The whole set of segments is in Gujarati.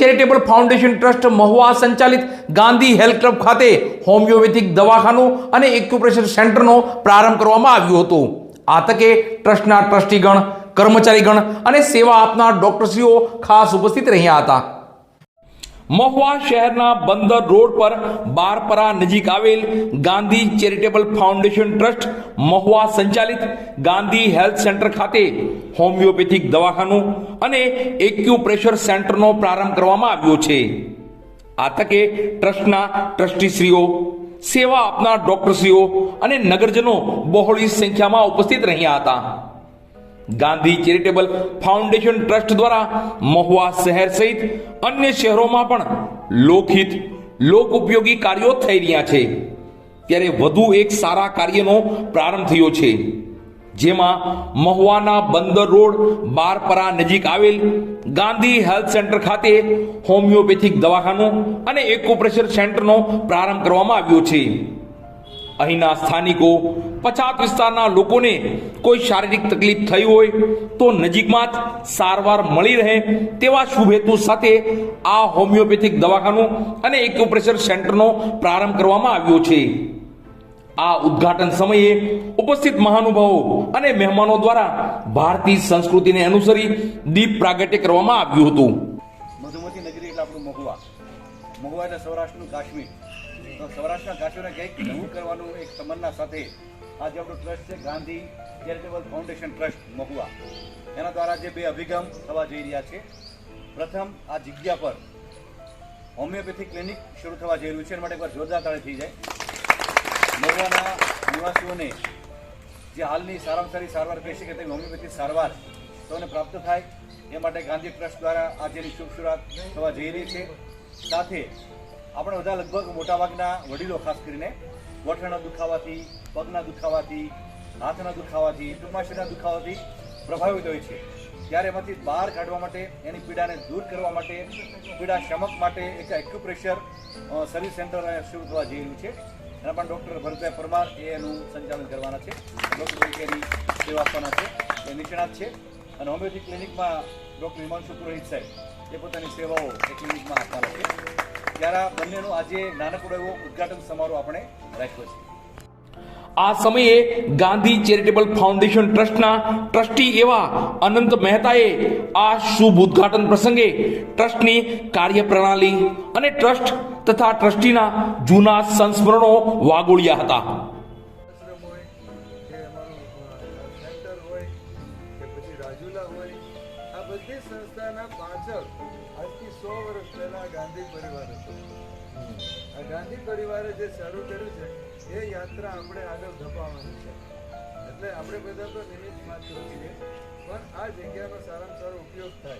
ચેરિટેબલ ફાઉન્ડેશન ટ્રસ્ટ મહુવા સંચાલિત ગાંધી હેલ્થ ક્લબ ખાતે હોમિયોપેથિક દવાખાનું અને એક્યુપ્રેશર સેન્ટરનો પ્રારંભ કરવામાં આવ્યો હતો. આ તકે ટ્રસ્ટના ટ્રસ્ટીગણ, કર્મચારીગણ અને સેવા આપનાર ડોક્ટરશ્રીઓ ખાસ ઉપસ્થિત રહ્યા હતા. મહુવા શહેરના બંદર રોડ પર બારપરા નજીક આવેલ Gandhi charitable foundation trust Mahuva સંચાલિત ગાંધી હેલ્થ સેન્ટર ખાતે હોમિયોપેથિક દવાખાનું અને એક્યુપ્રેશર સેન્ટરનો પ્રારંભ કરવામાં આવ્યો છે. આ તકે ટ્રસ્ટના ટ્રસ્ટીશ્રીઓ, સેવા આપનાર ડોક્ટરશ્રીઓ અને નગરજનો બહોળી સંખ્યામાં ઉપસ્થિત રહ્યા હતા. ગાંધી ચેરિટેબલ ફાઉન્ડેશન ટ્રસ્ટ દ્વારા મહુવા શહેર સહિત અન્ય શહેરોમાં પણ લોકહિત લોક ઉપયોગી કાર્યો થઈ રહ્યા છે. ત્યારે વધુ એક સારા કાર્યનો પ્રારંભ થયો છે. જેમાં મહુવાના બંદર રોડ બારપરા નજીક આવેલ ગાંધી હેલ્થ સેન્ટર ખાતે હોમિયોપેથિક દવાખાનું અને એક્યુપ્રેશર સેન્ટરનો પ્રારંભ કરવામાં આવ્યો છે. અહીંના સ્થાનિકો, પછાત વિસ્તારના લોકોને કોઈ શારીરિક તકલીફ થઈ હોય તો નજીકમાં જ સારવાર મળી રહે તેવા શુભ હેતુ સાથે આ હોમિયોપેથિક દવાખાનું અને એક્યુપ્રેશર સેન્ટરનો પ્રારંભ કરવામાં આવ્યો છે. આ ઉદ્ઘાટન સમયે ઉપસ્થિત મહાનુભાવો અને મહેમાનો દ્વારા ભારતીય સંસ્કૃતિને અનુસરી દીપ પ્રાગટ્ય કરવામાં આવ્યું હતું. મધુમતી નગરી એટલે આપણું મહુવા. મહુવા એટલે સૌરાષ્ટ્રનું કાશ્મીર. તો સૌરાષ્ટ્રના કાશ્મીરને કંઈક નવું કરવાનું એક તમન્ના સાથે આજે આપણું ટ્રસ્ટ છે, Gandhi charitable foundation trust, Mahuva. એના દ્વારા જે બે અભિગમ થવા જઈ રહ્યા છે. પ્રથમ, આ જગ્યા પર હોમિયોપેથી ક્લિનિક શરૂ થવા જઈ રહ્યું છે. એના માટે એકવાર જોરદાર તાળી થઈ જાય. મહુવાના નિવાસીઓને જે હાલની સારામાં સારી સારવાર કહી શકે તેવી હોમિયોપેથી સારવાર સૌને પ્રાપ્ત થાય. એ માટે ગાંધી ટ્રસ્ટ દ્વારા આજેની શુભ શરૂઆત થવા જઈ રહી છે. સાથે આપણે બધા લગભગ મોટાભાગના વડીલો ખાસ કરીને ગોઠણના દુખાવાથી, પગના દુખાવાથી, હાથના દુખાવાથી, ટૂંકમાં શરીરના દુખાવાથી પ્રભાવિત હોય છે. ત્યારે એમાંથી બહાર કાઢવા માટે, એની પીડાને દૂર કરવા માટે, પીડા શમક માટે એક એક્યુપ્રેશર સર્વિસ સેન્ટર શરૂ થવા જઈ રહ્યું છે. એના પણ ડૉક્ટર ભરતભાઈ પરમાર એ એનું સંચાલન કરવાના છે. ડૉક્ટર એની સેવા આપવાના છે. એ નિષ્ણાત છે. અને હોમિયોપેથી ક્લિનિકમાં ડૉક્ટર હિમાંશુ પુરોહિત સાહેબ એ પોતાની સેવાઓ એ ક્લિનિકમાં આપવાના છે. ત્યારે આ બંનેનો આજે નાનકડો એવો ઉદ્ઘાટન સમારોહ આપણે રાખ્યો છે. આ સમયે ગાંધી ચેરિટેબલ ફાઉન્ડેશન ટ્રસ્ટના ટ્રસ્ટી એવા અનંત મહેતાએ આ શુભ ઉદ્ઘાટન પ્રસંગે ટ્રસ્ટની કાર્યપ્રણાલી અને ટ્રસ્ટ તથા ટ્રસ્ટીના જૂના સંસ્મરણો વાગોળ્યા હતા. આશ્રમ હોય કે અમારું અ, સેન્ટર હોય કે પછી રાજુલા હોય આ બધી સંસ્થાના પાછળ સો વર્ષ પહેલા ગાંધી પરિવાર હતો. આ ગાંધી પરિવારે જે શરૂ કર્યું છે, એ યાત્રા આપણે આગળ ધપાવવાની છે. એટલે આપણે બધા તો નિમિત્ત માત્ર છીએ, પણ આ જગ્યાનો સારામાં સારો ઉપયોગ થાય.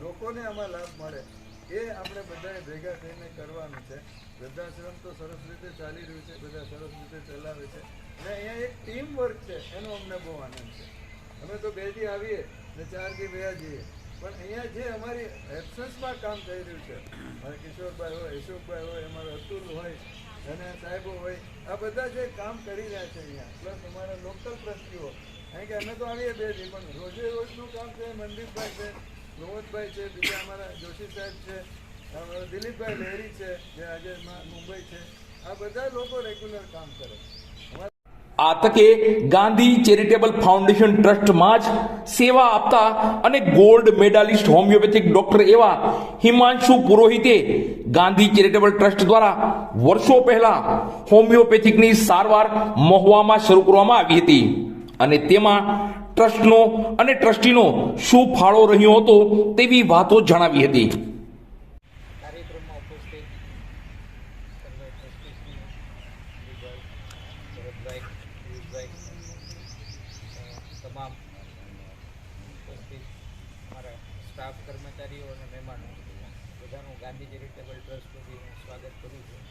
લોકોને આમાં લાભ મળે. એ આપણે બધાએ ભેગા થઈને કરવાનું છે. વૃદ્ધાશ્રમ તો સરસ રીતે ચાલી રહ્યું છે, બધા સરસ રીતે ચલાવે છે. અને અહીંયા એક ટીમ વર્ક છે, એનો અમને બહુ આનંદ છે. અમે તો બેથી આવીએ ને ચારથી બે જઈએ. પણ અહીંયા જે અમારી એબસન્સમાં કામ થઈ રહ્યું છે, મારા કિશોરભાઈ હોય અશોકભાઈ હોય, અમારો અતુલ હોય, અને સાહેબો હોય, આ બધા જે કામ કરી રહ્યા છે અહીંયા, પ્લસ અમારા લોકલ ટ્રસ્ટીઓ, કારણ કે અમે તો આવીએ બેથી પણ રોજે રોજનું કામ છે મનદીપભાઈ છે રોહતભાઈ છે, બીજા અમારા જોશી સાહેબ છે દિલીપભાઈ લહેરી છે, જે આજે મુંબઈ છે, આ બધા લોકો રેગ્યુલર કામ કરે અમારા આ તકે ગાંધી ચેરિટેબલ ફાઉન્ડેશન ટ્રસ્ટમાં જ સેવા આપતા અને ગોલ્ડ મેડાલિસ્ટ હોમિયોપેથિક ડોક્ટર એવા હિમાંશુ પુરોહિતે ગાંધી ચેરિટેબલ ટ્રસ્ટ દ્વારા વર્ષો પહેલા હોમિયોપેથિકની સારવાર મહુવામાં શરૂ કરવામાં આવી હતી. અને તેમાં ટ્રસ્ટનો અને ટ્રસ્ટીનો શું ફાળો રહ્યો હતો તેવી વાતો જણાવી હતી. કાર્યક્રમમાં પિયુષભાઈ તમામ, ઉપસ્થિત અમારા સ્ટાફ કર્મચારીઓ અને મહેમાનો, બધાનું ગાંધી ચેરિટેબલ ટ્રસ્ટ વતી હું સ્વાગત કરું છું.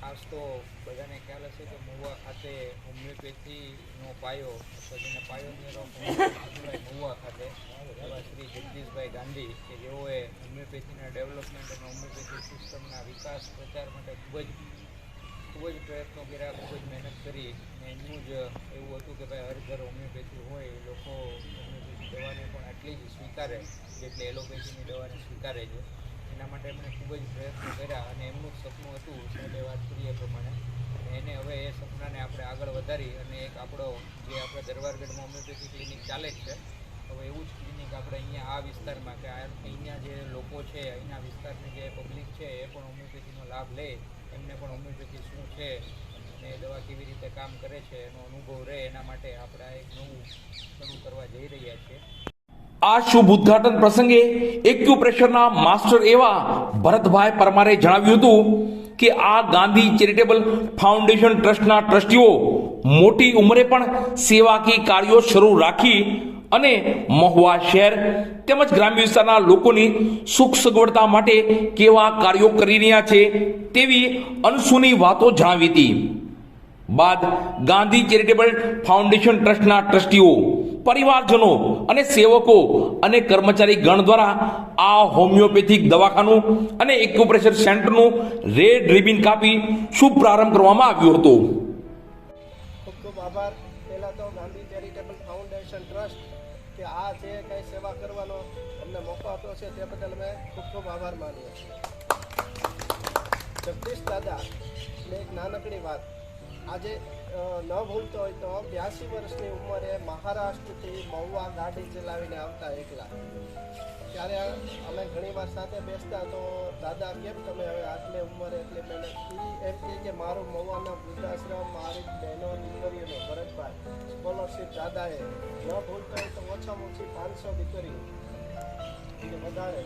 ખાસ તો બધાને ખ્યાલ હશે કે મહુવા ખાતે હોમિયોપેથીનો પાયો અથવા જેને પાયોનિયર ઓફ ખાતે એવા શ્રી જગદીશભાઈ ગાંધી કે જેઓએ હોમિયોપેથીના ડેવલપમેન્ટ અને હોમિયોપેથી સિસ્ટમના વિકાસ પ્રચાર માટે ખૂબ જ ખૂબ જ પ્રયત્નો કર્યા, ખૂબ જ મહેનત કરી અને એમનું જ એવું હતું કે ભાઈ, હર ઘર હોમિયોપેથી હોય એ લોકો હોમિયોપેથી દવાને પણ આટલી જ સ્વીકારે, જેટલી એલોપેથીની દવાને સ્વીકારે છે. એના માટે એમણે ખૂબ જ પ્રયત્નો કર્યા અને એમનું જ સપનું હતું, સાહેબે વાત કરી એ પ્રમાણે. એને હવે એ સપનાને આપણે આગળ વધારી અને એક આપણો જે આપણે દરબારગઢમાં હોમિયોપેથી ક્લિનિક ચાલે જ છે, હવે એવું જ ક્લિનિક આપણે અહીંયા આ વિસ્તારમાં કે અહીંયા જે લોકો છે અહીંના વિસ્તારની જે પબ્લિક છે, એ પણ હોમિયોપેથીનો લાભ લે. એમને પણ હોમિયોપેથી શું છે, અને દવા કેવી રીતે કામ કરે છે, એનો અનુભવ રહે, એના માટે આપણે એક નવું શરૂ કરવા જઈ રહ્યા છીએ. આ શુભ ઉદ્ઘાટન પ્રસંગે એક્યુપ્રેશરના માસ્ટર એવા ભરતભાઈ પરમારે જણાવ્યું હતું કે આ ગાંધી ચેરિટેબલ ફાઉન્ડેશન ટ્રસ્ટના ટ્રસ્ટીઓ મોટી ઉંમરે પણ સેવાકીય કાર્યો શરૂ રાખી અને મહુવા શહેર તેમજ ગ્રામ્ય વિસ્તારના લોકોની સુખ સગવડતા માટે કેવા કાર્યો કરી રહ્યા છે તેવી અનસુની વાતો જણાવી હતી. બાદ ગાંધી ચેરિટેબલ ફાઉન્ડેશન ટ્રસ્ટના ટ્રસ્ટીઓ, પરિવારજનો અને સેવકો અને કર્મચારી ગણ દ્વારા આ હોમિયોપેથિક દવાખાનું અને એક્યુપ્રેશર સેન્ટરનું રેડ રિબિન કાપી શુભ પ્રારંભ કરવામાં આવ્યો હતો. કે આ જે કંઈ સેવા કરવાનો અમને મોકો આપ્યો છે તે બદલ અમે ખૂબ ખૂબ આભાર માનીએ છીએ જગદીશ દાદા એક નાનકડી વાત. આજે ન ભૂલતો હોય તો બ્યાસી વર્ષની ઉંમરે મહારાષ્ટ્રથી મહુવા ગાડી ચલાવીને આવતા એકલા. ત્યારે અમે ઘણીવાર સાથે બેસતા તો, દાદા, કેમ તમે હવે આટલી ઉંમરે એટલે મહેનત એમ કહે કે, મારું મહુવાના વૃદ્ધાશ્રમ મારી બહેનો દીકરીઓનો ભરતભાઈ, સ્કોલરશીપ દાદાએ ન ભૂલતો હોય તો ઓછામાં ઓછી પાંચસો દીકરી વધારે.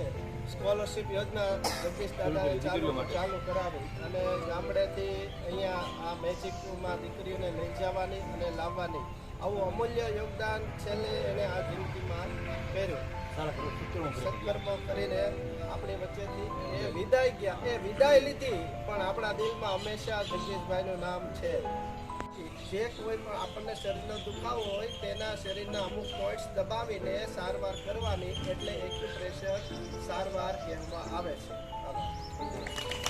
હશે સ્કોલરશિપ યોજના જગદીશ દાદાએ ચાલુ ચાલુ કરાવી અને ગામડેથી અહીંયા આ મેજિકમાં દીકરીઓને લઈ જવાની અને લાવવાની આવું અમૂલ્ય યોગદાન છેલ્લે એણે આ જિંદગીમાં કર્યું. સત્કર્મ કરીને આપણી વચ્ચેથી એ વિદાય ગયા એ વિદાય લીધી. પણ આપણા દિલમાં હંમેશા જગદીશભાઈનું નામ છે. જે કોઈ પણ આપણને શરીરનો દુખાવો હોય, તેના શરીરના અમુક પોઈન્ટ્સ દબાવીને સારવાર કરવાની એટલે એક્યુપ્રેશર સારવાર કહેવામાં આવે છે.